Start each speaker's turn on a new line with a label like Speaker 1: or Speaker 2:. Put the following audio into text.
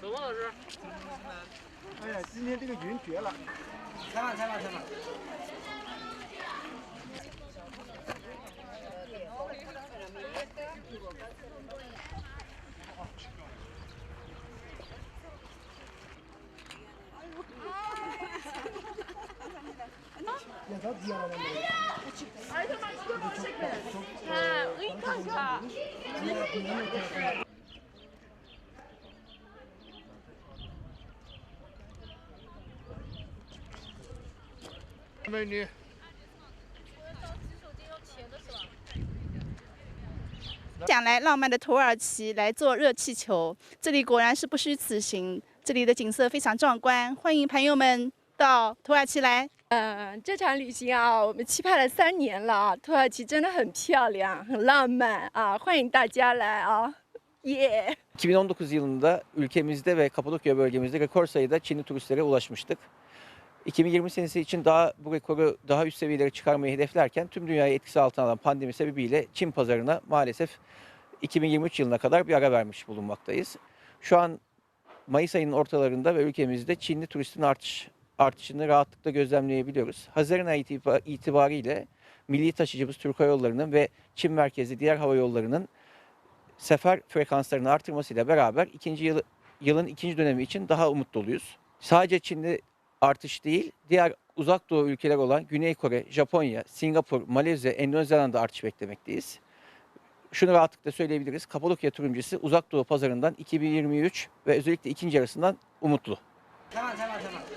Speaker 1: 走吧老师？哎呀今天这个云绝了。
Speaker 2: 开吧开吧开吧。
Speaker 1: 也到底了，没有
Speaker 3: ？Ha, iyi kanka.
Speaker 1: 美女。
Speaker 4: 想来浪漫的土耳其来坐热气球，这里果然是不虚此行。这里的景色非常壮观，欢迎朋友们到土耳其来。
Speaker 3: 嗯，这场旅行啊，我们期盼了三年了啊，土耳其真的很漂亮，很浪漫啊，欢迎大家来啊，耶、
Speaker 5: 2019 yılında ülkemizde ve Kapadokya bölgemizde rekor sayıda Çinli turistlere ulaşmıştık. 2020 senesi için daha bu rekoru daha üst seviyelere çıkarmayı hedeflerken tüm dünyayı etkisi altına alan pandemi sebebiyle Çin pazarına maalesef 2023 yılına kadar bir ara vermiş bulunmaktayız. Şu an Mayıs ayının ortalarında ve ülkemizde Çinli turistin artış artışını rahatlıkla gözlemleyebiliyoruz. Haziran ayı itibariyle milli taşıyıcımız Türk Hava Yolları'nın ve Çin merkezli diğer hava yollarının sefer frekanslarını artırmasıyla beraber ikinci yıl, yılın ikinci dönemi için daha umutluyuz. Sadece Çin'de artış değil, diğer uzak doğu ülkeler olan Güney Kore, Japonya, Singapur, Malezya, Endonezya'da artış beklemekteyiz. Şunu rahatlıkla söyleyebiliriz. Kapadokya tur uzak doğu pazarından 2023 ve özellikle ikinci yarısından umutlu.
Speaker 1: Tamam tamam tamam.